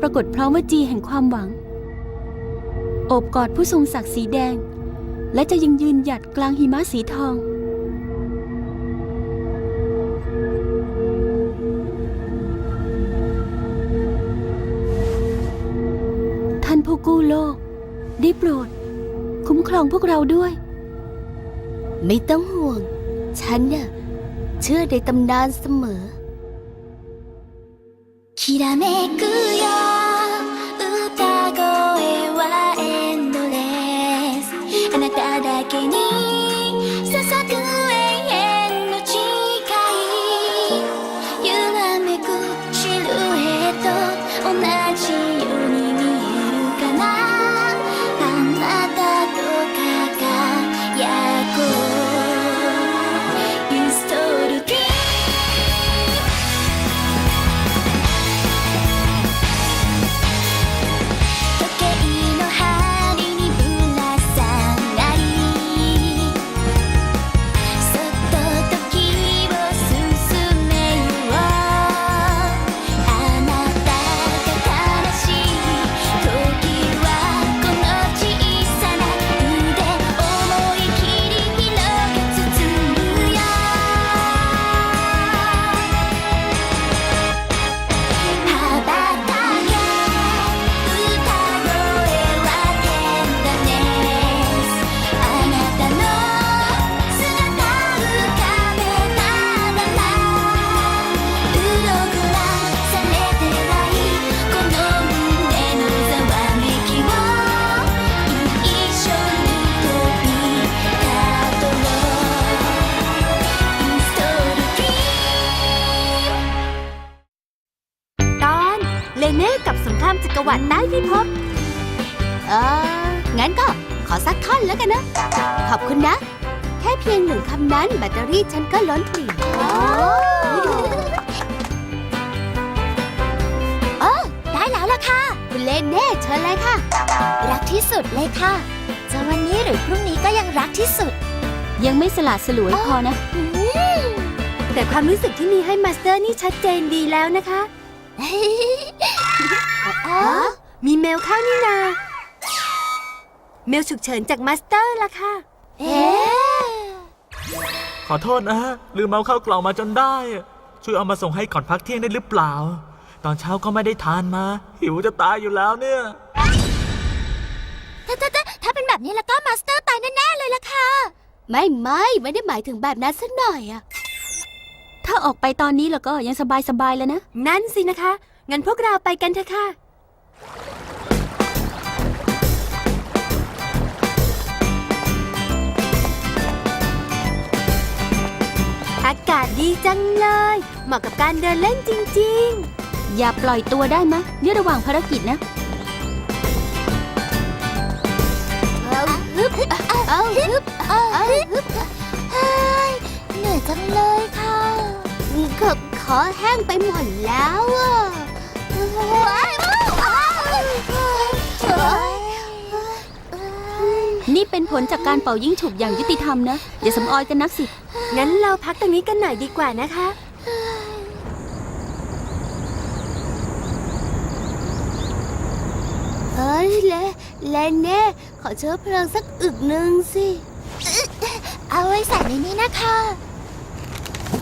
จะปรากฏพร้อมวจีแห่งความหวัง โอบกอดผู้ทรงศักดิ์สีแดง และจะยังยืนหยัดกลางหิมะสีทอง ท่านผู้กู้โลก ได้โปรด คุ้มครองพวกเราด้วย ไม่ต้องห่วง ฉันน่ะเชื่อในตำนานเสมอ きらめく ามจักรวรรดิใต้พิภพเอองั้นก็ขอสักท่อนแล้วกันนะ ขอบคุณนะ แค่เพียงหนึ่งคำนั้นแบตเตอรี่ฉันก็ล้นปลิ่เออได้แล้วล่ะค่ะ คุณเลเน่เชิญเลยค่ะ รักที่สุดเลยค่ะ จะวันนี้หรือพรุ่งนี้ก็ยังรักที่สุด ยังไม่สละสลวยพอนะ แต่ความรู้สึกที่มีให้มาสเตอร์นี่ชัดเจนดีแล้วนะคะอ๋อ มีเมลเข้านี่นา เมลฉุกเฉินจากมาสเตอร์ล่ะค่ะ เอ๊ะขอโทษนะลืมเอาเข้าวกล่องมาจนได้อะช่วยเอามาส่งให้ก่อนพักเที่ยงได้หรือเปล่า ตอนเช้าก็ไม่ได้ทานมา หิวจะตายอยู่แล้วเนี่ย ถ้าถ้าถ้าถ้าเป็นแบบนี้แล้วก็มาสเตอร์ตายแน่ๆเลยล่ะค่ะ ไม่ไม่ไม่ได้หมายถึงแบบนั้นสักหน่อยอะถ้าออกไปตอนนี้แล้วก็ยังสบายสบายๆเลยนะ นั่นสินะคะ งั้นพวกเราไปกันเถอะค่ะ อากาศดีจังเลย เหมาะกับการเดินเล่นจริงอย่าปล่อยตัวได้มะเนี่ยระหว่างภารกิจนะ เอาฮึบเอาฮึบเอาฮึบเฮ้ยเหนื่อยจังเลยค่ะๆขอขอแห้งไปหมดแล้วอะว้ายว้ นี่เป็นผลจากการเป่ายิงฉุบอย่างยุติธรรมนะ อย่าสำออยกันนักสิ งั้นเราพักตรงนี้กันหน่อยดีกว่านะคะเฮ้ยเลเลเน่ขอเชื้อเพลิงสักอึกหนึ่งสิ เอาไว้ใส่ในนี้นะคะ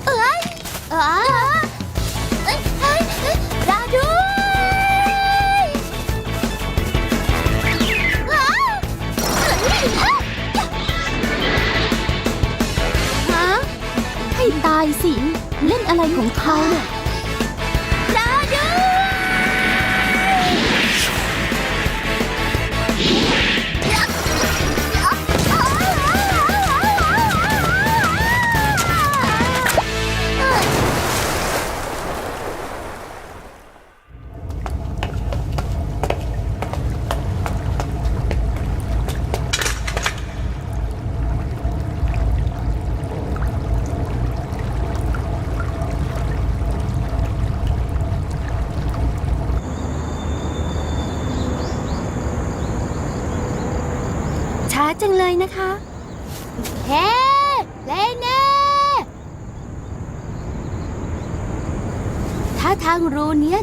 เอ้ยเอ้ย ฮะให้ตายสิ เล่นอะไรของเขาเนี่ย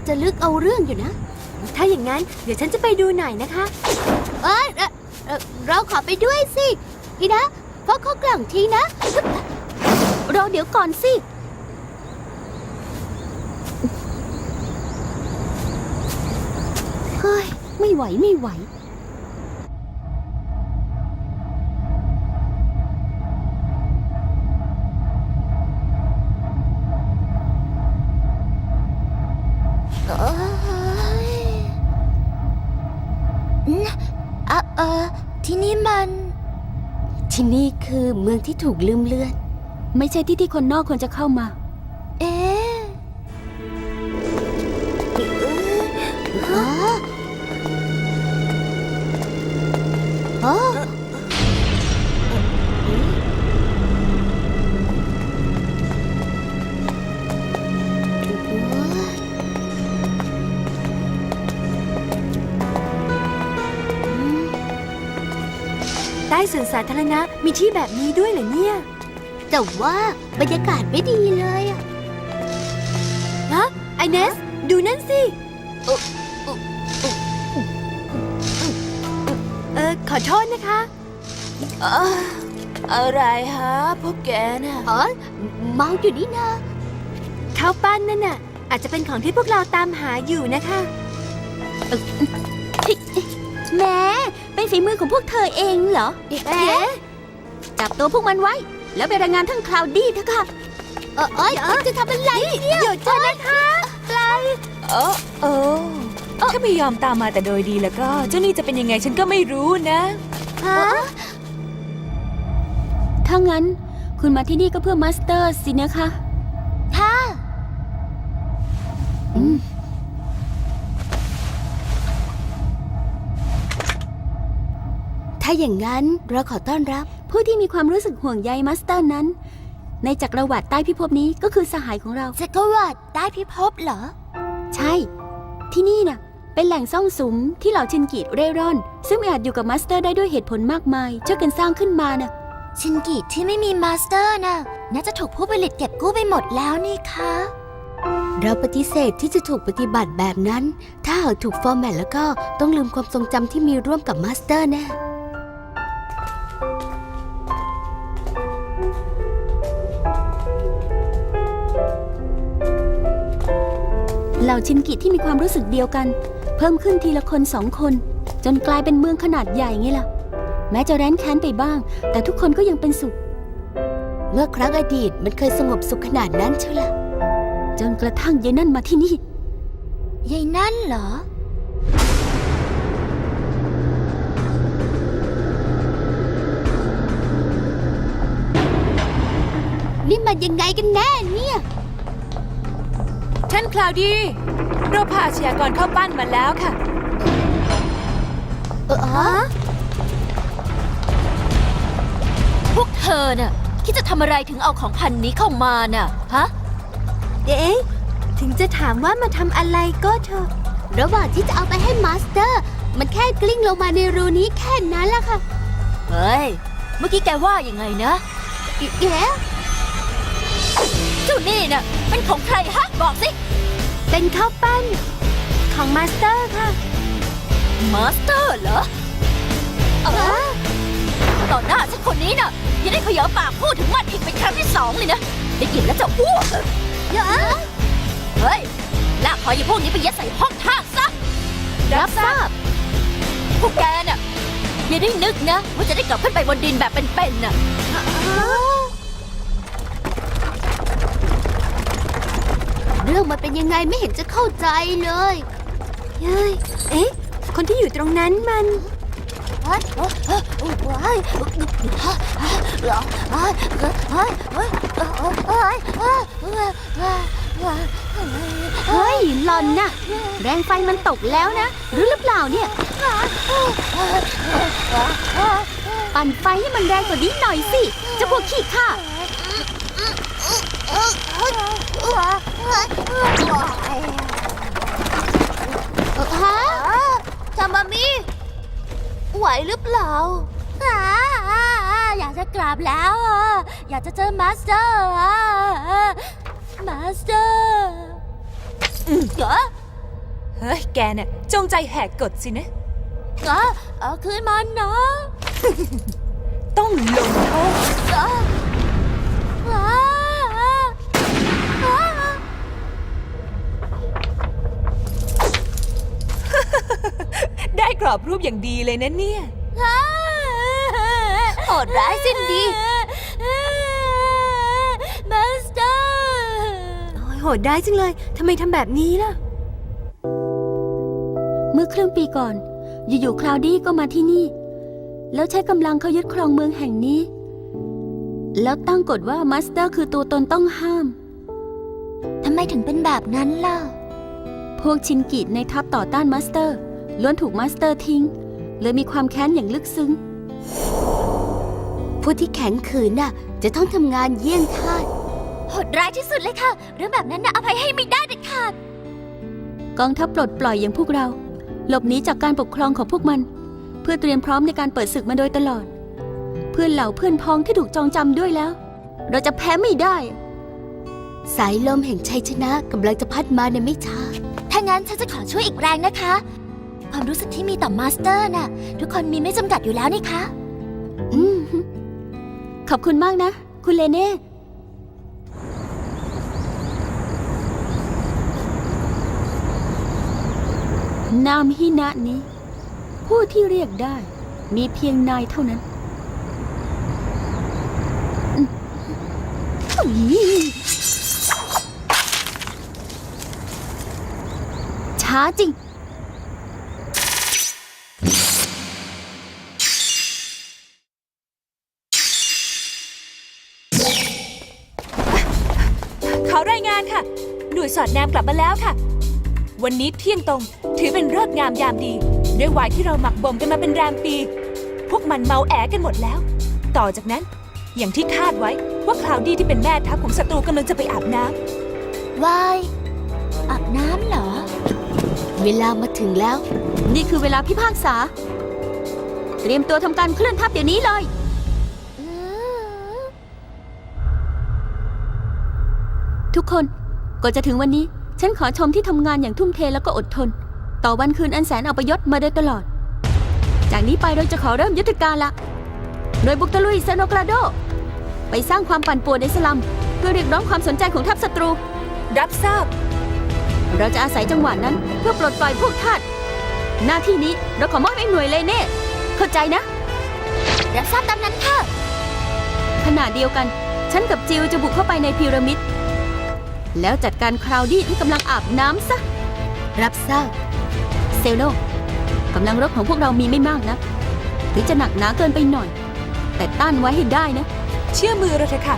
จะลึกเอาเรื่องอยู่นะ ถ้าอย่างนั้นเดี๋ยวฉันจะไปดูหน่อยนะคะเอ้ยเอ่อเอ่อเราขอไปด้วยสิพี่นะพกเข้ากล่องทีนะรอเดี๋ยวก่อนสิเฮ้ยไม่ไหวไม่ไหว เมืองที่ถูกลืมเลือน ไม่ใช่ที่ที่คนนอกควรจะเข้ามา สวนสาธารณะมีที่แบบนี้ด้วยเหรอเนี่ย แต่ว่าบรรยากาศไม่ดีเลยอะฮะไอเนส ดูนั่นสิ เออขอโทษนะคะ อะไรฮะพวกแกน่ะเอ๋อเมาอยู่นี่นะข้าวปั้นนั่นน่ะ อาจจะเป็นของที่พวกเราตามหาอยู่นะคะ แหม้เป็น ฝีมือของพวกเธอเองเหรอ เอ๊ะ จับตัวพวกมันไว้ แล้วไปรายงานทั้งคลาวดี้เถอะค่ะ เออเอ้ยจะทำอะไรเนี่ยหยุดเถอะนะคะเออเออถ้าไม่ยอมตามมาแต่โดยดีแล้วก็ เจ้านี่จะเป็นยังไงฉันก็ไม่รู้นะฮะถ้างั้น คุณมาที่นี่ก็เพื่อมาสเตอร์สินะคะค่ะ ถ้าอย่างนั้นเราขอต้อนรับผู้ที่มีความรู้สึกห่วงใยมาสเตอร์นั้น ในจักรวรรดิใต้พิภพนี้ก็คือสหายของเรา จักรวรรดิได้พิภพเหรอ ใช่ ที่นี่น่ะ เป็นแหล่งซ่องสุมที่เหล่าชินกีดเร่ร่อน ซึ่งไม่อาจอยู่กับมาสเตอร์ได้ด้วยเหตุผลมากมายช่วยกันสร้างขึ้นมาน่ะ ชินกิที่ไม่มีมาสเตอร์น่ะน่าจะถูกผู้ผลิตเก็บกู้ไปหมดแล้วนี่คะ เราปฏิเสธที่จะถูกปฏิบัติแบบนั้น ถ้าหากถูกฟอร์แมตแล้วก็ต้องลืมความทรงจำที่มีร่วมกับมาสเตอร์แน่าชินกิที่มีความรู้สึกเดียวกัน เพิ่มขึ้นทีละคนสองคน จนกลายเป็นเมืองขนาดใหญ่ไงล่ะ แม้จะแร้นแค้นไปบ้าง แต่ทุกคนก็ยังเป็นสุข เมื่อครั้งอดีตมันเคยสงบสุขขนาดนั้นเชียวล่ะจนกระทั่งยายนั่นมาที่นี่ยายนั่นเหรอ นี่มันยังไงกันแน่เนี่ย ท่านคลาวดีเราพาอาชญากรเข้าปั้นมาแล้วค่ะ เออฮะพวกเธอน่ะคิดจะทำอะไรถึงเอาของพันนี้เข้ามาน่ะ ฮะ เอ๊ะถึงจะถามว่ามาทำอะไรก็เถอะ ระหว่างที่จะเอาไปให้มาสเตอร์ มันแค่กลิ้งลงมาในรูนี้แค่นั้นละค่ะ เฮ้ย เมื่อกี้แกว่ายังไงนะอีแกเจ้านี่น่ะเป็นของใครฮะ บอกสิ เป็นข้าวปั้นของมาสเตอร์ค่ะ มาสเตอร์เหรอเออต่อหน้าฉันคนนี้น่ะอย่าได้เขยอปากพูดถึงมันอีกเป็นครั้งที่สองเลยนะได้ยินแล้วจะอ้วกเฮ้ยลากคอยอยู่พวกนี้ไปยัดใส่ห้องท่าซะรับทราบพวกแกน่ะอย่าได้นึกนะ ว่าจะได้กลับขึ้นไปบนดินแบบเป็นๆน่ะ เรื่องมันเป็นยังไงไม่เห็นจะเข้าใจเลยเฮ้ยเอ๊ะ คนที่อยู่ตรงนั้นมันว้ายว้ายเฮ้ยหลอนนะแรงไฟมันตกแล้วนะรู้หรือเปล่าเนี่ย ปั่นไฟให้มันแรงกว่านี้หน่อยสิจะพวกขี้ข้า ฮะทามามิไหวหรือเปล่าอาอยากจะกราบแล้วอะอยากจะเจอมาสเตอร์อะมาสเตอร์เหรอเฮ้ย แกเนี่ยจงใจแหกกฎสินะอ๋อเอาคืนมันนะ ต้องลงโทษอ้อาอ้า ได้ กรอบรูปอย่างดีเลยนะเนี่ย โหดร้ายสิ้นดีมาสเตอร์โอ้ยโหดได้จังเลย ทำไมทำแบบนี้ล่ะ เมื่อครึ่งปีก่อน อยู่ๆคลาวดี้ก็มาที่นี่ แล้วใช้กำลังเขายึดครองเมืองแห่งนี้ แล้วตั้งกฎว่ามาสเตอร์คือตัวตนต้องห้าม ทำไมถึงเป็นแบบนั้นล่ะ พวกชินกิในทัพต่อต้านมาสเตอร์ ล้วนถูกมาสเตอร์ทิ้งเลยมีความแค้นอย่างลึกซึ้ง ผู้ที่แข็งขืนน่ะ จะต้องทำงานเยี่ยงทาสโหดร้ายที่สุดเลยค่ะ เรื่องแบบนั้นนะอภัยให้ไม่ได้เด็ดขาดกองทัพปลดปล่อยอย่างพวกเรา หลบหนีจากการปกครองของพวกมัน เพื่อเตรียมพร้อมในการเปิดศึกมาโดยตลอด เพื่อนเหล่าเพื่อนพ้องที่ถูกจองจำด้วยแล้ว เราจะแพ้ไม่ได้ สายลมแห่งชัยชนะกำลังจะพัดมาในไม่ช้าถ้างั้นฉันจะขอช่วยอีกแรงนะคะ ความรู้สึกที่มีต่อมาสเตอร์น่ะ ทุกคนมีไม่จำกัดอยู่แล้วนี่คะ อืม ขอบคุณมากนะ คุณเลเน่ นามฮินะนี้ ผู้ที่เรียกได้ มีเพียงนายเท่านั้นอุ๊ยช้าจริง รายงานค่ะ หน่วยสอดแนมกลับมาแล้วค่ะ วันนี้เที่ยงตรงถือเป็นฤกษ์งามยามดี ด้วยวายที่เราหมักบ่มกันมาเป็นแรมปี พวกมันเมาแอกันหมดแล้ว ต่อจากนั้น อย่างที่คาดไว้ว่าคลาวดี้ที่เป็นแม่ทัพของศัตรูกำลังจะไปอาบน้ำวายอาบน้ำเหรอ เวลามาถึงแล้ว นี่คือเวลาพิพากษา เตรียมตัวทำการเคลื่อนทัพเดี๋ยวนี้เลย ทุกคนก่อนจะถึงวันนี้ ฉันขอชมที่ทำงานอย่างทุ่มเทแล้วก็อดทน ต่อวันคืนอันแสนอัปยศมาโดยตลอด จากนี้ไปเราจะขอเริ่มยุทธการละโดยบุกตะลุยเซโนกราโด ไปสร้างความปั่นป่วนในสลัม เพื่อเรียกร้องความสนใจของทัพศัตรู รับทราบ เราจะอาศัยจังหวะนั้นเพื่อปลดปล่อยพวกทาสหน้าที่นี้เราขอมอบให้หน่วยเลยเน่เข้าใจนะ รับทราบตามนั้นค่ะขณะเดียวกัน ฉันกับจิวจะบุกเข้าไปในพีระมิด แล้วจัดการคราวดี้ที่กำลังอาบน้ำซะ รับทราบ เซลโลกำลังรบของพวกเรามีไม่มากนะถึงจะหนักหนาเกินไปหน่อย แต่ต้านไว้ให้ได้นะ เชื่อมือเราเถอะค่ะ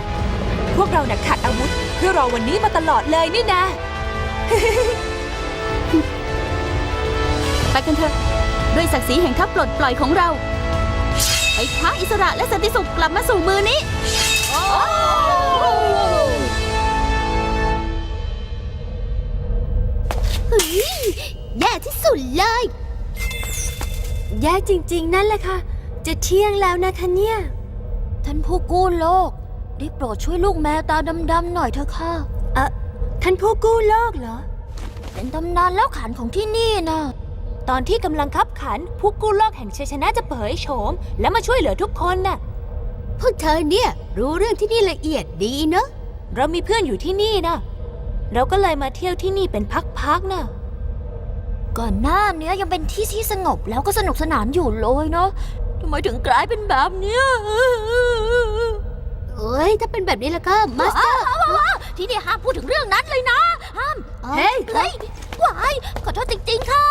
พวกเราหนักขาดอาวุธ เพื่อรอวันนี้มาตลอดเลยนี่นะ ไปกันเถอะ ด้วยศักดิ์ศรีแห่งทัพปลดปล่อยของเราไปคว้าอิสระและสันติสุขกลับมาสู่มือนี้แย่ที่สุดเลย แย่จริงๆ นั่นแหละค่ะ จะเที่ยงแล้วนะคะเนี่ย ท่านผู้กู้โลก ได้โปรดช่วยลูกแมวตาดำๆหน่อยเถอะค่ะ เอ่อท่านผู้กู้โลกเหรอ เป็นตำนานเล่าขานของที่นี่นะตอนที่กำลังคับขัน ผู้กู้โลกแห่งชัยชนะจะเผยโฉม และมาช่วยเหลือทุกคนน่ะ พวกเธอเนี่ย รู้เรื่องที่นี่ละเอียดดีเนอะ เรามีเพื่อนอยู่ที่นี่นะ เราก็เลยมาเที่ยวที่นี่เป็นพักๆน่ะ ก่อนหน้าเนี้ยยังเป็นที่ที่สงบแล้วก็สนุกสนานอยู่เลยเนาะทำไมถึงกลายเป็นแบบเนี้ยเอ้ยถ้าเป็นแบบนี้แล้วก็มาสเตอร์ที่นี่ห้ามพูดถึงเรื่องนั้นเลยนะห้ามเฮ้ยเฮ้ยว้ายขอโทษจริงๆค่ะ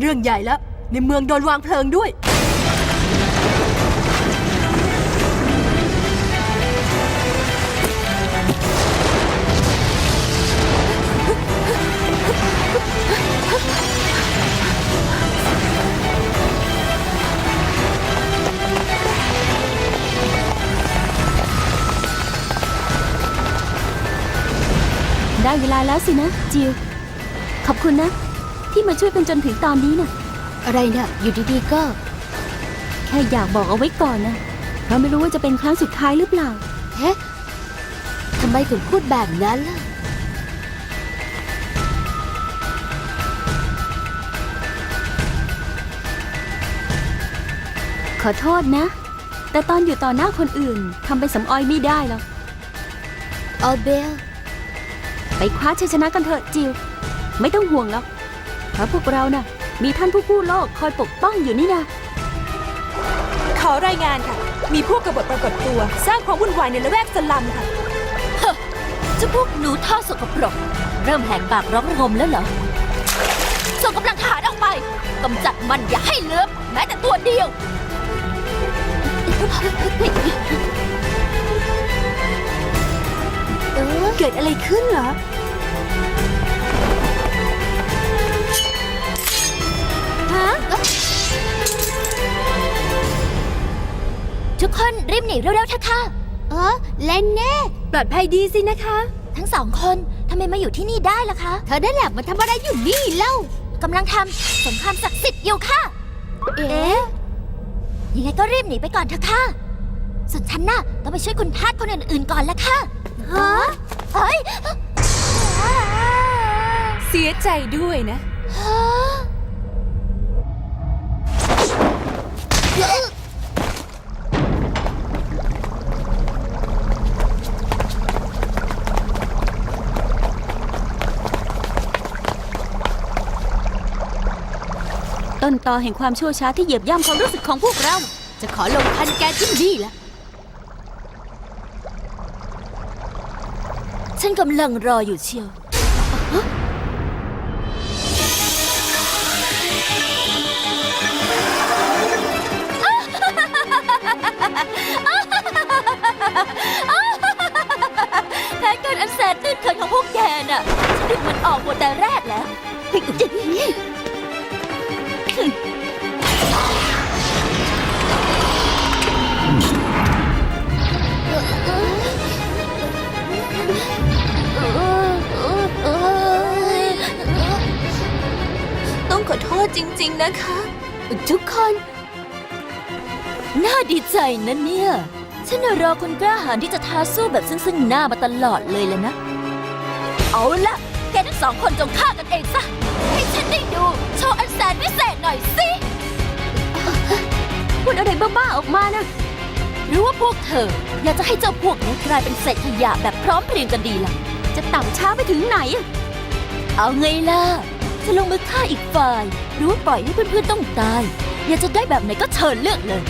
เรื่องใหญ่แล้วในเมืองโดนวางเพลิงด้วย ได้เวลาแล้วสินะ จิว ขอบคุณนะ ที่มาช่วยกันจนถึงตอนนี้นะ่ะ อะไรนะอยู่ดีๆก็ แค่อยากบอกเอาไว้ก่อนนะ เพราะไม่รู้ว่าจะเป็นครั้งสุดท้ายหรือเปล่า เฮ้ทำไมถึงพูดแบบนั้นล่ะ ขอโทษนะ แต่ตอนอยู่ต่อหน้าคนอื่นทำเป็นสำออยไม่ได้หรอกอเบล ไปคว้าชัยชนะกันเถอะจิว ไม่ต้องห่วงหรอกเพราะพวกเราน่ะมีท่านผู้กู้โลกคอยปกป้องอยู่นี่นะขอรายงานค่ะ มีพวกกบฏปรากฏตัว สร้างความวุ่นวายในละแวกสลัมค่ะเจะพวกหนูท่อสกปรก เริ่มแหกปากร้องระงมแล้วเหรอส่งกำลังทหารออกไปกำจัดมันอย่าให้เหลือแม้แต่ตัวเดียว เกิดอะไรขึ้นเหรอ ฮะ ทุกคนรีบหนีเร็วๆเถอะค่ะ เออเล่นแน่ ปลอดภัยดีสินะคะ ทั้งสองคนทำไมมาอยู่ที่นี่ได้ล่ะคะ เธอได้แหละมาทำอะไรอยู่นี่เล่ากำลังทำสงครามศักดิ์สิทธิ์อยู่ค่ะ เอ๊ะ ยังไงก็รีบหนีไปก่อนเถอะค่ะ ส่วนฉันน่ะต้องไปช่วยคุณทาสคนอื่นๆก่อนละค่ะ ฮะเฮ้ยเสียใจด้วยนะต้นตอแห่งความชั่วช้าที่เหยียบย่ำความรู้สึกของพวกเรา จะขอลงทันแกที่นี่ละ ฉันกำลังรออยู่เชียว แผนการอันแสนตื้นเขินของพวกแกน่ะฉันดึงมันออกหมดแต่แรกแล้ว จริง ๆ นะคะ ทุกคน น่าดีใจนะเนี่ย ฉันน่ะรอคนกล้าหาญที่จะท้าสู้แบบซึ่งๆหน้ามาตลอดเลยแหละนะ เอาละแกทั้งสองคนจงฆ่ากันเองซะ ให้ฉันได้ดู โชว์อันแสนพิเศษหน่อยสิพูดอะไรบ้าๆออกมานะ หรือว่าพวกเธอ อยากจะให้เจ้าพวกนี้กลายเป็นเศษขยะแบบพร้อมเพรียงกันดีล่ะ จะต่ำช้าไปถึงไหน เอาไงล่ะ จะลงมือฆ่าอีกฝ่าย หรือว่าปล่อยให้เพื่อนๆต้องตาย อยากจะได้แบบไหนก็เชิญเลือกเลย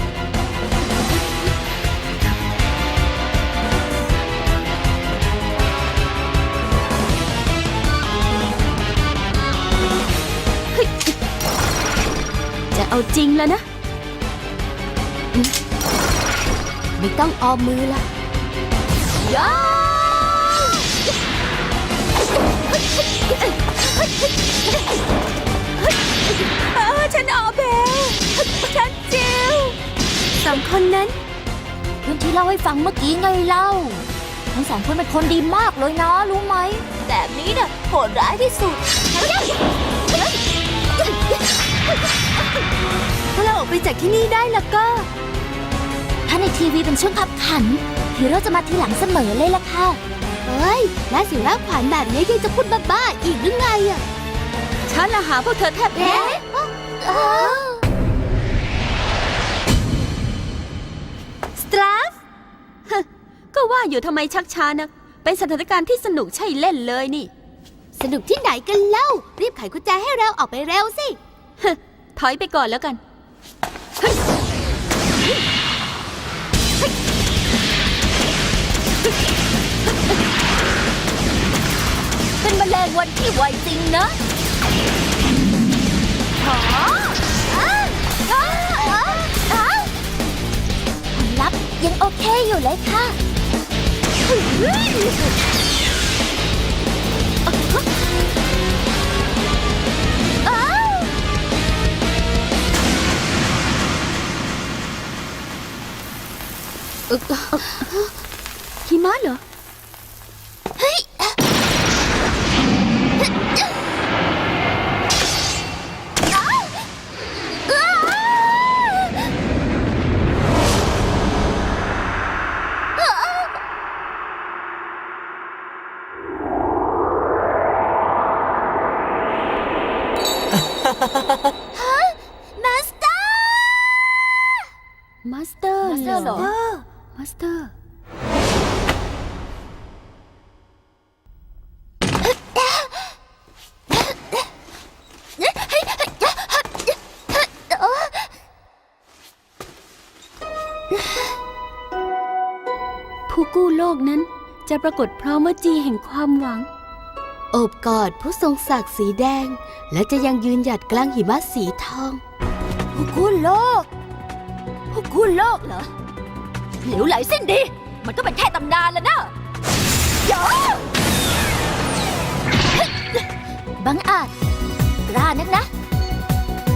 จะเอาจริงแล้วนะ ไม่ต้องออมมือละ เออฉันออเบล ฉันจิวสองคนนั้นเพื่อนที่เล่าให้ฟังเมื่อกี้ไงเล่า ทั้งสองคนเป็นคนดีมากเลยนะรู้ไหม แบบนี้น่ะโหดร้ายที่สุดถ้าเราออกไปจากที่นี่ได้แล้วก็ ถ้าในทีวีเป็นช่วงขับขันฮีโร่จะมาทีหลังเสมอเลยล่ะค่ะ เฮ้ยน่าเสียร่างขวัญแบบนี้ยังจะพูดบ้าๆอีกหรือไงอะ ฉันละหาพวกเธอแทบแพ้สตราฟก็ว่าอยู่ทำไมชักช้านัก เป็นสถานการณ์ที่สนุกใช่เล่นเลยนี่ สนุกที่ไหนกันเล่า รีบไขกุญแจให้เราออกไปเร็วสิ ถอยไปก่อนแล้วกันเป็นแมลงวันที่ไวจริงนะ หออ้าอ้าอ้าอ้าผลลัพธ์ยังโอเคอยู่เลยค่ะอ้าวหิมะเหรอ ปรากฏพร้อมวจีแห่งความหวัง โอบกอดผู้ทรงศักดิ์สีแดง และจะยังยืนหยัดกลางหิมะสีทองผู้กู้โลกผู้กู้โลกเหรอเหลวไหลสิ้นดี มันก็เป็นแค่ตำนานแล้วนะเดี๋ยวบังอาจกล้านักนะ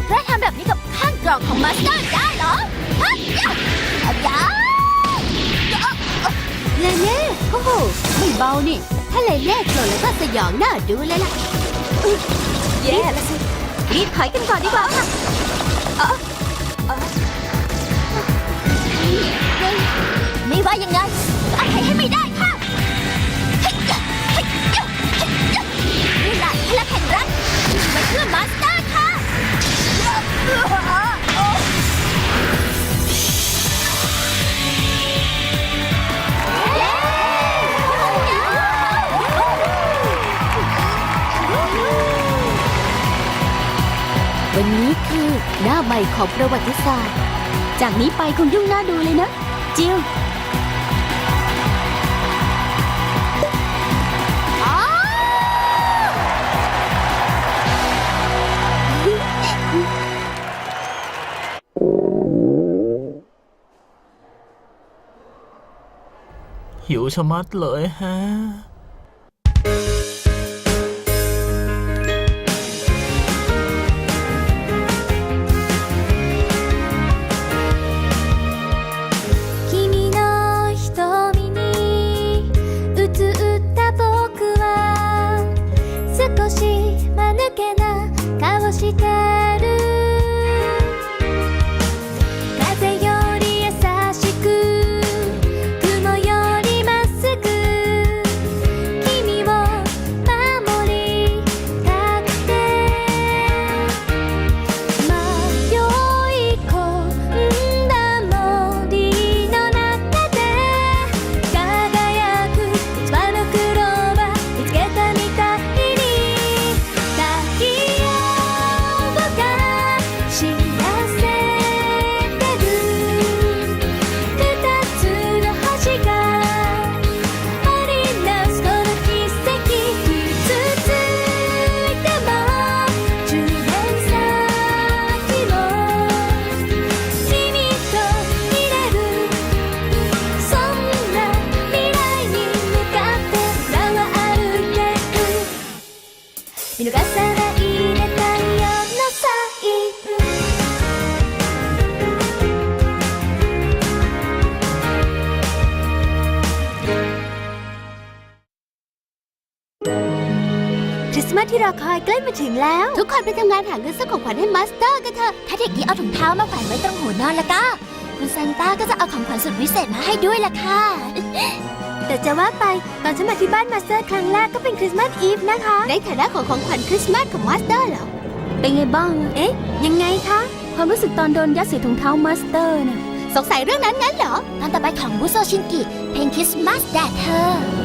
กล้าทำแบบนี้กับข้างกล่องของมาสเตอร์ได้เหรอฮะยะยะ เลเน่โอ้โหไม่เบานี่ ถ้าเลเน่โกรธแล้วก็สยองหน้าดูเลยล่ะแย่แล้วสิรีบถอยกันก่อนดีกว่าค่ะไม่ว่ายังไงอะไรให้ไม่ได้ค่ะนี่แหละพลังแห่งรักมันเพื่อมาสเตอร์ค่ะ หน้าใหม่ของประวัติศาสตร์ จากนี้ไปคงยุ่งหน่าดูเลยนะ จิลหิวชะมัดเลยฮะ 見逃さないで太陽のサインคริสต์มาสที่รอคอยใกล้มาถึงแล้ว ทุกคนไปทำงานหาเงินซื้อของขวัญให้มาสเตอร์กันเถอะ ถ้าเด็กนี้เอาถุงเท้ามาแขวนไว้ตรงหัวนอนแล้วก็ คุณซานต้าก็จะเอาของขวัญสุดวิเศษมาให้ด้วยล่ะค่ะ แต่จะว่าไปตอนฉันมาที่บ้านมาสเตอร์ครั้งแรกก็เป็นคริสต์มาสอีฟนะคะ ในฐานะของของขวัญคริสต์มาสของมาสเตอร์เหรอ เป็นไงบ้าง เอ๊ะ ยังไงคะ ความรู้สึกตอนโดนยัดใส่ถุงเท้ามาสเตอร์น่ะ สงสัยเรื่องนั้นงั้นเหรอ ตอนต่อไปของบุโซชินกิ เพลงคริสต์มาสแดดเธอ